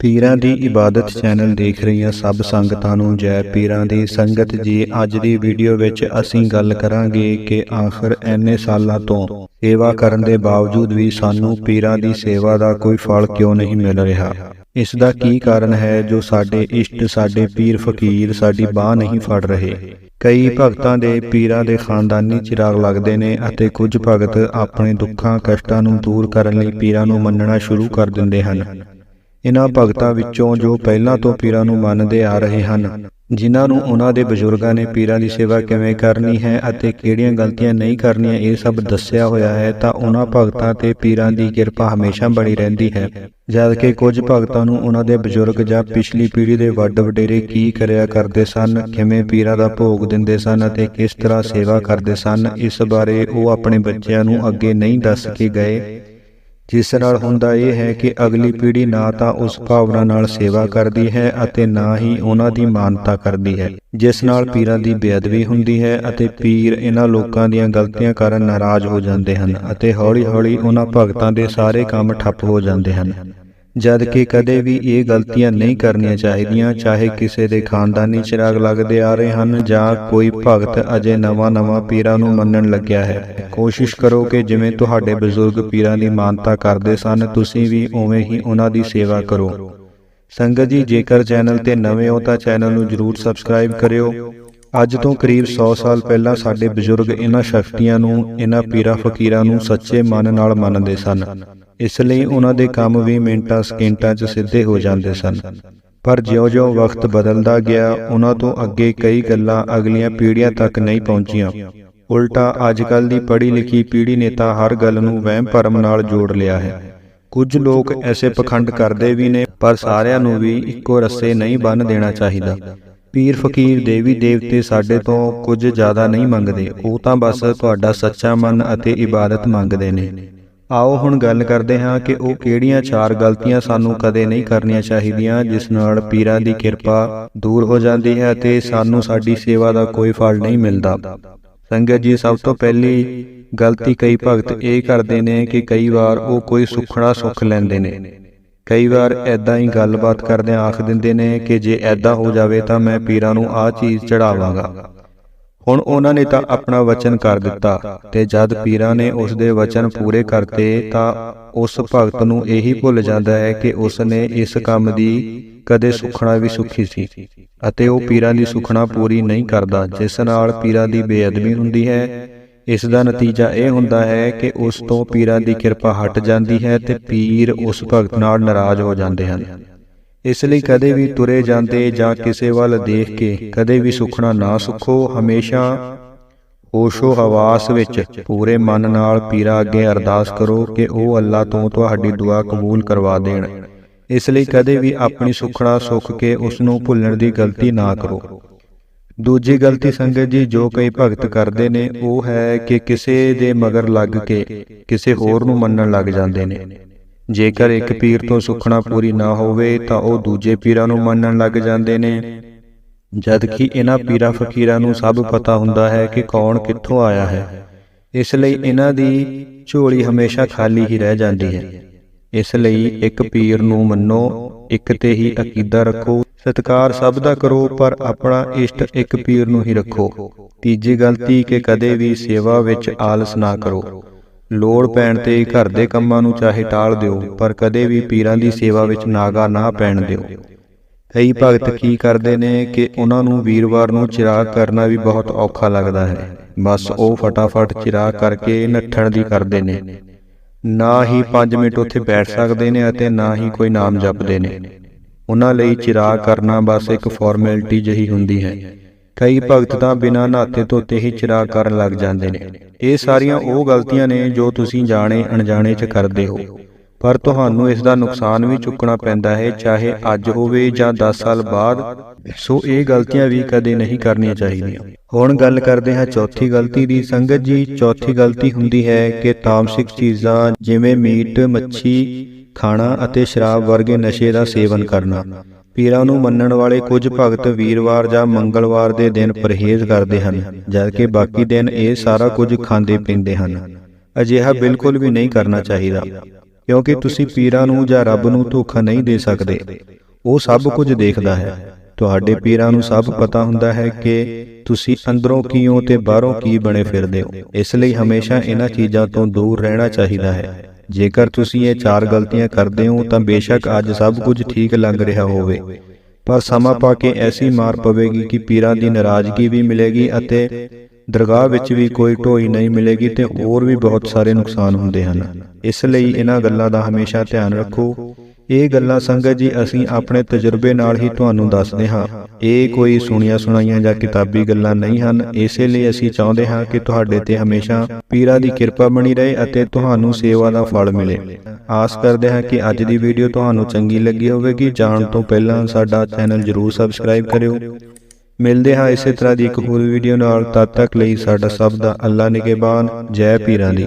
ਪੀਰਾਂ ਦੀ ਇਬਾਦਤ ਚੈਨਲ ਦੇਖ ਰਹੀਆਂ ਸਭ ਸੰਗਤਾਂ ਨੂੰ ਜੈ ਪੀਰਾਂ ਦੀ ਸੰਗਤ ਜੀ ਅੱਜ ਦੀ ਵੀਡੀਓ ਵਿੱਚ ਅਸੀਂ ਗੱਲ ਕਰਾਂਗੇ ਕਿ ਆਖਰ ਐਨੇ ਸਾਲਾਂ ਤੋਂ ਸੇਵਾ ਕਰਨ ਦੇ ਬਾਵਜੂਦ ਵੀ ਸਾਨੂੰ ਪੀਰਾਂ ਦੀ ਸੇਵਾ ਦਾ ਕੋਈ ਫਲ ਕਿਉਂ ਨਹੀਂ ਮਿਲ ਰਿਹਾ? ਇਸ ਦਾ ਕੀ ਕਾਰਨ ਹੈ ਜੋ ਸਾਡੇ ਇਸ਼ਟ ਸਾਡੇ ਪੀਰ ਫਕੀਰ ਸਾਡੀ ਬਾਹ ਨਹੀਂ ਫੜ ਰਹੇ। ਕਈ ਭਗਤਾਂ ਦੇ ਪੀਰਾਂ ਦੇ ਖਾਨਦਾਨੀ ਚਿਰਾਗ ਲੱਗਦੇ ਨੇ ਅਤੇ ਕੁਝ ਭਗਤ ਆਪਣੇ ਦੁੱਖਾਂ ਕਸ਼ਟਾਂ ਨੂੰ ਦੂਰ ਕਰਨ ਲਈ ਪੀਰਾਂ ਨੂੰ ਮੰਨਣਾ ਸ਼ੁਰੂ ਕਰ ਦਿੰਦੇ ਹਨ ਇਨ੍ਹਾਂ ਭਗਤਾਂ ਵਿੱਚੋਂ ਜੋ ਪਹਿਲਾਂ ਤੋਂ ਪੀਰਾਂ ਨੂੰ ਮੰਨਦੇ ਆ ਰਹੇ ਹਨ। ਜਿਨ੍ਹਾਂ ਨੂੰ ਉਹਨਾਂ ਦੇ ਬਜ਼ੁਰਗਾਂ ਨੇ ਪੀਰਾਂ ਦੀ ਸੇਵਾ ਕਿਵੇਂ ਕਰਨੀ ਹੈ ਅਤੇ ਕਿਹੜੀਆਂ ਗਲਤੀਆਂ ਨਹੀਂ ਕਰਨੀਆਂ ਇਹ ਸਭ ਦੱਸਿਆ ਹੋਇਆ ਹੈ ਤਾਂ ਉਹਨਾਂ ਭਗਤਾਂ ਤੇ ਪੀਰਾਂ ਦੀ ਕਿਰਪਾ ਹਮੇਸ਼ਾ ਬਣੀ ਰਹਿੰਦੀ ਹੈ। ਜਦ ਕਿ ਕੁਝ ਭਗਤਾਂ ਨੂੰ ਉਹਨਾਂ ਦੇ ਬਜ਼ੁਰਗ ਜਾਂ ਪਿਛਲੀ ਪੀੜ੍ਹੀ ਦੇ ਵੱਡ ਵਡੇਰੇ ਕੀ ਕਰਿਆ ਕਰਦੇ ਸਨ ਕਿਵੇਂ ਪੀਰਾਂ ਦਾ ਭੋਗ ਦਿੰਦੇ ਸਨ ਅਤੇ ਕਿਸ ਤਰ੍ਹਾਂ ਸੇਵਾ ਕਰਦੇ ਸਨ ਇਸ ਬਾਰੇ ਉਹ ਆਪਣੇ ਬੱਚਿਆਂ ਨੂੰ ਅੱਗੇ ਨਹੀਂ ਦੱਸ ਕੇ ਗਏ ਜਿਸ ਨਾਲ ਹੁੰਦਾ ਇਹ ਹੈ ਕਿ ਅਗਲੀ ਪੀੜ੍ਹੀ ਨਾ ਤਾਂ ਉਸ ਭਾਵਨਾ ਨਾਲ ਸੇਵਾ ਕਰਦੀ ਹੈ ਅਤੇ ਨਾ ਹੀ ਉਹਨਾਂ ਦੀ ਮਾਨਤਾ ਕਰਦੀ ਹੈ, ਜਿਸ ਨਾਲ ਪੀਰਾਂ ਦੀ ਬੇਅਦਬੀ ਹੁੰਦੀ ਹੈ ਅਤੇ ਪੀਰ ਇਹਨਾਂ ਲੋਕਾਂ ਦੀਆਂ ਗਲਤੀਆਂ ਕਾਰਨ ਨਾਰਾਜ਼ ਹੋ ਜਾਂਦੇ ਹਨ ਅਤੇ ਹੌਲੀ-ਹੌਲੀ ਉਹਨਾਂ ਭਗਤਾਂ ਦੇ ਸਾਰੇ ਕੰਮ ਠੱਪ ਹੋ ਜਾਂਦੇ ਹਨ। ਜਦ ਕਿ ਕਦੇ ਵੀ ਇਹ ਗਲਤੀਆਂ ਨਹੀਂ ਕਰਨੀਆਂ ਚਾਹੀਦੀਆਂ ਚਾਹੇ ਕਿਸੇ ਦੇ ਖਾਨਦਾਨੀ ਚਿਰਾਗ ਲੱਗਦੇ ਆ ਰਹੇ ਹਨ ਜਾਂ ਕੋਈ ਭਗਤ ਅਜੇ ਨਵਾਂ-ਨਵਾਂ ਪੀਰਾਂ ਨੂੰ ਮੰਨਣ ਲੱਗਿਆ ਹੈ। ਕੋਸ਼ਿਸ਼ ਕਰੋ ਕਿ ਜਿਵੇਂ ਤੁਹਾਡੇ ਬਜ਼ੁਰਗ ਪੀਰਾਂ ਦੀ ਮਾਨਤਾ ਕਰਦੇ ਸਨ ਤੁਸੀਂ ਵੀ ਉਵੇਂ ਹੀ ਉਹਨਾਂ ਦੀ ਸੇਵਾ ਕਰੋ। ਸੰਗਤ ਜੀ ਜੇਕਰ ਚੈਨਲ ਤੇ ਨਵੇਂ ਹੋ ਤਾਂ ਚੈਨਲ ਨੂੰ ਜਰੂਰ ਸਬਸਕ੍ਰਾਈਬ ਕਰਿਓ। ਅੱਜ ਤੋਂ ਕਰੀਬ 100 ਸਾਲ ਪਹਿਲਾਂ ਸਾਡੇ ਬਜ਼ੁਰਗ ਇਹਨਾਂ ਸ਼ਕਤੀਆਂ ਨੂੰ ਇਹਨਾਂ ਪੀਰਾਂ ਫਕੀਰਾਂ ਨੂੰ ਸੱਚੇ ਮਨ ਨਾਲ ਮੰਨਦੇ ਸਨ ਇਸ ਲਈ ਉਹਨਾਂ ਦੇ ਕੰਮ ਵੀ ਮਿੰਟਾਂ, ਸਕਿੰਟਾਂ 'ਚ ਸਿੱਧੇ ਹੋ ਜਾਂਦੇ ਸਨ। ਪਰ ਜਿਉਂ-ਜਿਉਂ ਵਕਤ ਬਦਲਦਾ ਗਿਆ, ਉਹਨਾਂ ਤੋਂ ਅੱਗੇ ਕਈ ਗੱਲਾਂ ਅਗਲੀਆਂ ਪੀੜ੍ਹੀਆਂ ਤੱਕ ਨਹੀਂ ਪਹੁੰਚੀਆਂ। ਉਲਟਾ ਅੱਜਕੱਲ ਦੀ ਪੜ੍ਹੀ ਲਿਖੀ ਪੀੜ੍ਹੀ ਨੇ ਤਾਂ ਹਰ ਗੱਲ ਨੂੰ ਵਹਿਮ ਭਰਮ ਨਾਲ ਜੋੜ ਲਿਆ ਹੈ। ਕੁਝ ਲੋਕ ਐਸੇ ਪਖੰਡ ਕਰਦੇ ਵੀ ਨੇ, ਪਰ ਸਾਰਿਆਂ ਨੂੰ ਵੀ ਇੱਕੋ ਰੱਸੇ ਨਹੀਂ ਬੰਨ ਦੇਣਾ ਚਾਹੀਦਾ। ਪੀਰ ਫਕੀਰ ਦੇਵੀ ਦੇਵਤੇ ਸਾਡੇ ਤੋਂ ਕੁਝ ਜ਼ਿਆਦਾ ਨਹੀਂ ਮੰਗਦੇ, ਉਹ ਤਾਂ ਬਸ ਤੁਹਾਡਾ ਸੱਚਾ ਮਨ ਅਤੇ ਇਬਾਦਤ ਮੰਗਦੇ ਨੇ। ਆਓ ਹੁਣ ਗੱਲ ਕਰਦੇ ਹਾਂ ਕਿ ਉਹ ਕਿਹੜੀਆਂ ਚਾਰ ਗਲਤੀਆਂ ਸਾਨੂੰ ਕਦੇ ਨਹੀਂ ਕਰਨੀਆਂ ਚਾਹੀਦੀਆਂ, ਜਿਸ ਨਾਲ ਪੀਰਾਂ ਦੀ ਕਿਰਪਾ ਦੂਰ ਹੋ ਜਾਂਦੀ ਹੈ ਅਤੇ ਸਾਨੂੰ ਸਾਡੀ ਸੇਵਾ ਦਾ ਕੋਈ ਫਲ ਨਹੀਂ ਮਿਲਦਾ। ਸੰਗਤ ਜੀ, ਸਭ ਤੋਂ ਪਹਿਲੀ ਗਲਤੀ ਕਈ ਭਗਤ ਇਹ ਕਰਦੇ ਨੇ ਕਿ ਕਈ ਵਾਰ ਉਹ ਕੋਈ ਸੁਖਣਾ ਸੁੱਖ ਲੈਂਦੇ ਨੇ। ਕਈ ਵਾਰ ਐਦਾਂ ਹੀ ਗੱਲਬਾਤ ਕਰਦੇ ਆਖ ਦਿੰਦੇ ਨੇ ਕਿ ਜੇ ਐਦਾਂ ਹੋ ਜਾਵੇ ਤਾਂ ਮੈਂ ਪੀਰਾਂ ਨੂੰ ਆਹ ਚੀਜ਼ ਚੜਾਵਾਂਗਾ ਹੁਣ ਉਹਨਾਂ ਨੇ ਤਾਂ ਆਪਣਾ ਵਚਨ ਕਰ ਦਿੱਤਾ ਤੇ ਜਦ ਪੀਰਾਂ ਨੇ ਉਸ ਦੇ ਵਚਨ ਪੂਰੇ ਕਰਤੇ ਤਾਂ ਉਸ ਭਗਤ ਨੂੰ ਇਹੀ ਭੁੱਲ ਜਾਂਦਾ ਹੈ ਕਿ ਉਸ ਨੇ ਇਸ ਕੰਮ ਦੀ ਕਦੇ ਸੁਖਣਾ ਵੀ ਸੁਖੀ ਸੀ ਅਤੇ ਉਹ ਪੀਰਾਂ ਦੀ ਸੁਖਣਾ ਪੂਰੀ ਨਹੀਂ ਕਰਦਾ, ਜਿਸ ਨਾਲ ਪੀਰਾਂ ਦੀ ਬੇਅਦਬੀ ਹੁੰਦੀ ਹੈ। ਇਸ ਦਾ ਨਤੀਜਾ ਇਹ ਹੁੰਦਾ ਹੈ ਕਿ ਉਸ ਤੋਂ ਪੀਰਾਂ ਦੀ ਕਿਰਪਾ ਹਟ ਜਾਂਦੀ ਹੈ ਤੇ ਪੀਰ ਉਸ ਭਗਤ ਨਾਲ ਨਾਰਾਜ਼ ਹੋ ਜਾਂਦੇ ਹਨ। ਇਸ ਲਈ ਕਦੇ ਵੀ ਤੁਰੇ ਜਾਂਦੇ ਜਾਂ ਕਿਸੇ ਵੱਲ ਦੇਖ ਕੇ ਕਦੇ ਵੀ ਸੁਖਣਾ ਨਾ ਸੁਖੋ, ਹਮੇਸ਼ਾ ਹੋਸ਼ੋ ਹਵਾਸ ਵਿੱਚ ਪੂਰੇ ਮਨ ਨਾਲ ਪੀਰਾ ਅੱਗੇ ਅਰਦਾਸ ਕਰੋ ਕਿ ਉਹ ਅੱਲਾ ਤੋਂ ਤੁਹਾਡੀ ਦੁਆ ਕਬੂਲ ਕਰਵਾ ਦੇਣ। ਇਸ ਲਈ ਕਦੇ ਵੀ ਆਪਣੀ ਸੁਖਣਾ ਸੁਖ ਕੇ ਉਸ ਨੂੰ ਭੁੱਲਣ ਦੀ ਗਲਤੀ ਨਾ ਕਰੋ। ਦੂਜੀ ਗਲਤੀ ਸੰਗਤ ਜੀ ਜੋ ਕਈ ਭਗਤ ਕਰਦੇ ਨੇ, ਉਹ ਹੈ ਕਿ ਕਿਸੇ ਦੇ ਮਗਰ ਲੱਗ ਕੇ ਕਿਸੇ ਹੋਰ ਨੂੰ ਮੰਨਣ ਲੱਗ ਜਾਂਦੇ ਨੇ। ਜੇਕਰ ਇੱਕ ਪੀਰ ਤੋਂ ਸੁਖਣਾ ਪੂਰੀ ਨਾ ਹੋਵੇ ਤਾਂ ਉਹ ਦੂਜੇ ਪੀਰਾਂ ਨੂੰ ਮੰਨਣ ਲੱਗ ਜਾਂਦੇ ਨੇ। ਜਦ ਕਿ ਇਹਨਾਂ ਪੀਰਾਂ ਫਕੀਰਾਂ ਨੂੰ ਸਭ ਪਤਾ ਹੁੰਦਾ ਹੈ ਕਿ ਕੌਣ ਕਿੱਥੋਂ ਆਇਆ ਹੈ, ਇਸ ਲਈ ਇਹਨਾਂ ਦੀ ਝੋਲੀ ਹਮੇਸ਼ਾ ਖਾਲੀ ਹੀ ਰਹਿ ਜਾਂਦੀ ਹੈ। ਇਸ ਲਈ ਇੱਕ ਪੀਰ ਨੂੰ ਮੰਨੋ, ਇੱਕ ਤੇ ਹੀ ਅਕੀਦਾ ਰੱਖੋ, ਸਤਕਾਰ ਸਭ ਦਾ ਕਰੋ, ਪਰ ਆਪਣਾ ਇਸ਼ਟ ਇੱਕ ਪੀਰ ਨੂੰ ਹੀ ਰੱਖੋ। ਤੀਜੀ ਗਲਤੀ ਕਿ ਕਦੇ ਵੀ ਸੇਵਾ ਵਿੱਚ ਆਲਸ ਨਾ ਕਰੋ। ਲੋੜ ਪੈਣ ਤੇ ਘਰ ਦੇ ਕੰਮਾਂ ਨੂੰ ਚਾਹੇ ਟਾਲ ਦਿਓ ਪਰ ਕਦੇ ਵੀ ਪੀਰਾਂ ਦੀ ਸੇਵਾ ਵਿੱਚ ਨਾਗਾ ਨਾ ਪੈਣ ਦਿਓ। ਕਈ ਭਗਤ ਕੀ ਕਰਦੇ ਨੇ ਕਿ ਉਹਨਾਂ ਨੂੰ ਵੀਰਵਾਰ ਨੂੰ ਚਿਰਾਗ ਕਰਨਾ ਵੀ ਬਹੁਤ ਔਖਾ ਲੱਗਦਾ ਹੈ। ਬਸ ਉਹ ਫਟਾਫਟ ਚਿਰਾਗ ਕਰਕੇ ਨੱਠਣ ਦੀ ਕਰਦੇ ਨੇ। ਨਾ। ਹੀ 5 ਮਿੰਟ ਉੱਥੇ ਬੈਠ ਸਕਦੇ ਨੇ ਅਤੇ ਨਾ ਹੀ ਕੋਈ ਨਾਮ ਜਪਦੇ ਨੇ। ਉਹਨਾਂ ਲਈ ਚਿਰਾਗ ਕਰਨਾ ਬਸ ਇੱਕ ਫਾਰਮੈਲਿਟੀ ਜਹੀ ਹੁੰਦੀ ਹੈ। ਕਈ ਭਗਤ ਤਾਂ ਬਿਨਾਂ ਨਹਾਤੇ ਧੋਤੇ ਹੀ ਚਿਰਾਗ ਕਰਨ ਲੱਗ ਜਾਂਦੇ ਨੇ। ਇਹ ਸਾਰੀਆਂ ਉਹ ਗਲਤੀਆਂ ਨੇ ਜੋ ਤੁਸੀਂ ਜਾਣੇ ਅਣਜਾਣੇ 'ਚ ਕਰਦੇ ਹੋ। ਪਰ ਤੁਹਾਨੂੰ ਇਸ ਦਾ ਨੁਕਸਾਨ ਵੀ ਚੁੱਕਣਾ ਪੈਂਦਾ ਹੈ ਚਾਹੇ ਅੱਜ ਹੋਵੇ ਜਾਂ 10 ਸਾਲ ਬਾਅਦ ਸੋ ਇਹ ਗਲਤੀਆਂ ਵੀ ਕਦੇ ਨਹੀਂ ਕਰਨੀਆਂ ਚਾਹੀਦੀਆਂ। ਹੁਣ ਗੱਲ ਕਰਦੇ ਹਾਂ ਚੌਥੀ ਗਲਤੀ ਦੀ ਸੰਗਤ ਜੀ। ਚੌਥੀ ਗਲਤੀ ਹੁੰਦੀ ਹੈ ਕਿ ਤਾਮਸਿਕ ਚੀਜ਼ਾਂ ਜਿਵੇਂ ਮੀਟ ਮੱਛੀ ਖਾਣਾ ਅਤੇ ਸ਼ਰਾਬ ਵਰਗੇ ਨਸ਼ੇ ਦਾ ਸੇਵਨ ਕਰਨਾ ਪੀਰਾਂ ਨੂੰ ਮੰਨਣ ਵਾਲੇ ਕੁਝ ਭਗਤ ਵੀਰਵਾਰ ਜਾਂ ਮੰਗਲਵਾਰ ਦੇ ਦਿਨ ਪਰਹੇਜ਼ ਕਰਦੇ ਹਨ, ਜਦਕਿ ਬਾਕੀ ਦਿਨ ਇਹ ਸਾਰਾ ਕੁਝ ਖਾਂਦੇ ਪੀਂਦੇ ਹਨ। ਅਜਿਹਾ ਬਿਲਕੁਲ ਵੀ ਨਹੀਂ ਕਰਨਾ ਚਾਹੀਦਾ, ਕਿਉਂਕਿ ਤੁਸੀਂ ਪੀਰਾਂ ਨੂੰ ਜਾਂ ਰੱਬ ਨੂੰ ਧੋਖਾ ਨਹੀਂ ਦੇ ਸਕਦੇ। ਉਹ ਸਭ ਕੁਝ ਦੇਖਦਾ ਹੈ। ਤੁਹਾਡੇ ਪੀਰਾਂ ਨੂੰ ਸਭ ਪਤਾ ਹੁੰਦਾ ਹੈ ਕਿ ਤੁਸੀਂ ਅੰਦਰੋਂ ਕੀ ਹੋ ਤੇ ਬਾਹਰੋਂ ਕੀ ਬਣੇ ਫਿਰਦੇ ਹੋ। ਇਸ ਲਈ ਹਮੇਸ਼ਾ ਇਹਨਾਂ ਚੀਜ਼ਾਂ ਤੋਂ ਦੂਰ ਰਹਿਣਾ ਚਾਹੀਦਾ ਹੈ। ਜੇਕਰ ਤੁਸੀਂ ਇਹ ਚਾਰ ਗਲਤੀਆਂ ਕਰਦੇ ਹੋ ਤਾਂ ਬੇਸ਼ੱਕ ਅੱਜ ਸਭ ਕੁਝ ਠੀਕ ਲੱਗ ਰਿਹਾ ਹੋਵੇ। ਪਰ ਸਮਾਂ ਪਾ ਕੇ ਐਸੀ ਮਾਰ ਪਵੇਗੀ ਕਿ ਪੀਰਾਂ ਦੀ ਨਾਰਾਜ਼ਗੀ ਵੀ ਮਿਲੇਗੀ ਅਤੇ ਦਰਗਾਹ ਵਿੱਚ ਵੀ ਕੋਈ ਢੋਈ ਨਹੀਂ ਮਿਲੇਗੀ ਤੇ ਹੋਰ ਵੀ ਬਹੁਤ ਸਾਰੇ ਨੁਕਸਾਨ ਹੁੰਦੇ ਹਨ। ਇਸ ਲਈ ਇਹਨਾਂ ਗੱਲਾਂ ਦਾ ਹਮੇਸ਼ਾ ਧਿਆਨ ਰੱਖੋ। ਇਹ ਗੱਲਾਂ ਸੰਗਤ ਜੀ, ਅਸੀਂ ਆਪਣੇ ਤਜਰਬੇ ਨਾਲ ਹੀ ਤੁਹਾਨੂੰ ਦੱਸਦੇ ਹਾਂ। ਇਹ ਕੋਈ ਸੁਣੀਆਂ ਸੁਣਾਈਆਂ ਜਾਂ ਕਿਤਾਬੀ ਗੱਲਾਂ ਨਹੀਂ ਹਨ। ਇਸੇ ਲਈ ਅਸੀਂ ਚਾਹੁੰਦੇ ਹਾਂ ਕਿ ਤੁਹਾਡੇ ਤੇ ਹਮੇਸ਼ਾ ਪੀਰਾਂ ਦੀ ਕਿਰਪਾ ਬਣੀ ਰਹੇ ਅਤੇ ਤੁਹਾਨੂੰ ਸੇਵਾ ਦਾ ਫਲ ਮਿਲੇ। ਆਸ ਕਰਦੇ ਹਾਂ ਕਿ ਅੱਜ ਦੀ ਵੀਡੀਓ ਤੁਹਾਨੂੰ ਚੰਗੀ ਲੱਗੀ ਹੋਵੇਗੀ। ਜਾਣ ਤੋਂ ਪਹਿਲਾਂ ਸਾਡਾ ਚੈਨਲ ਜਰੂਰ ਸਬਸਕ੍ਰਾਈਬ ਕਰਿਓ। ਮਿਲਦੇ ਹਾਂ ਇਸੇ ਤਰ੍ਹਾਂ ਦੀ ਇੱਕ ਹੋਰ ਵੀਡੀਓ ਨਾਲ। ਤਦ ਤੱਕ ਲਈ ਸਾਡਾ ਸਭ ਦਾ ਅੱਲਾ ਨਿਗਹਿਬਾਨ। ਜੈ ਪੀਰਾਂ ਦੀ।